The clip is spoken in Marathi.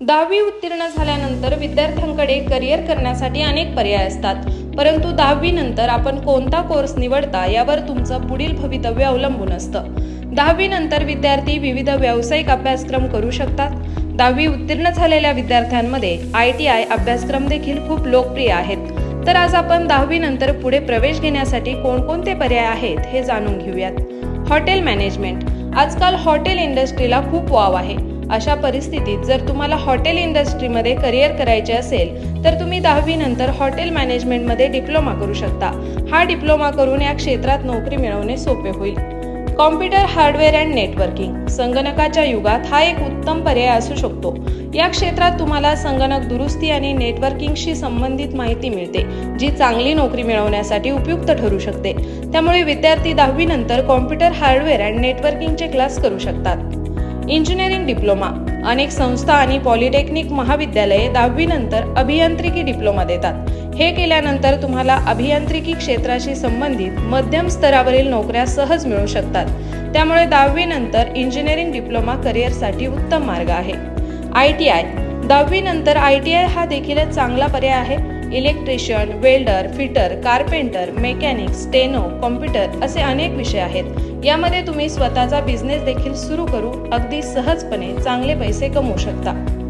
दहावी उत्तीर्ण झाल्यानंतर विद्यार्थ्यांकडे करिअर करण्यासाठी अनेक पर्याय असतात. परंतु दहावीनंतर आपण कोणता कोर्स निवडता यावर तुमचं पुढील भवितव्य अवलंबून असतं. दहावीनंतर विद्यार्थी विविध व्यावसायिक अभ्यासक्रम करू शकतात. दहावी उत्तीर्ण झालेल्या विद्यार्थ्यांमध्ये आय टी आय अभ्यासक्रम देखील खूप लोकप्रिय आहेत. तर आज आपण दहावीनंतर पुढे प्रवेश घेण्यासाठी कोणकोणते पर्याय आहेत हे जाणून घेऊयात. Hotel management. आजकाल हॉटेल इंडस्ट्रीला खूप वाव आहे. अशा परिस्थितीत जर तुम्हाला हॉटेल इंडस्ट्रीमध्ये करिअर करायचे असेल तर तुम्ही दहावीनंतर हॉटेल मॅनेजमेंटमध्ये डिप्लोमा करू शकता. हा डिप्लोमा करून या क्षेत्रात नोकरी मिळवणे सोपे होईल. कॉम्प्युटर हार्डवेअर अँड नेटवर्किंग संगणकाच्या युगात हा एक उत्तम पर्याय असू शकतो. या क्षेत्रात तुम्हाला संगणक दुरुस्ती आणि नेटवर्किंगशी संबंधित माहिती मिळते जी चांगली नोकरी मिळवण्यासाठी उपयुक्त ठरू शकते. त्यामुळे विद्यार्थी दहावीनंतर कॉम्प्युटर हार्डवेअर अँड नेटवर्किंगचे क्लास करू शकतात. Engineering diploma. अनेक संस्था आणि पॉलिटेक्निक महाविद्यालये दहावीनंतर अभियांत्रिकी डिप्लोमा देतात. हे केल्यानंतर तुम्हाला अभियांत्रिकी क्षेत्राशी संबंधित मध्यम स्तरावरील नोकऱ्या सहज मिळू शकतात. त्यामुळे दहावीनंतर इंजिनिअरिंग डिप्लोमा करिअरसाठी उत्तम मार्ग आहे. I T I. दहावीनंतर आय टी आय हा देखील एक चांगला पर्याय आहे. Electrician welder fitter carpenter mechanic steno computer असे अनेक विषय आहेत. यामध्ये तुम्ही स्वतःचा बिझनेस देखील सुरू करू अगदी सहजपणे चांगले पैसे कमवू शकता.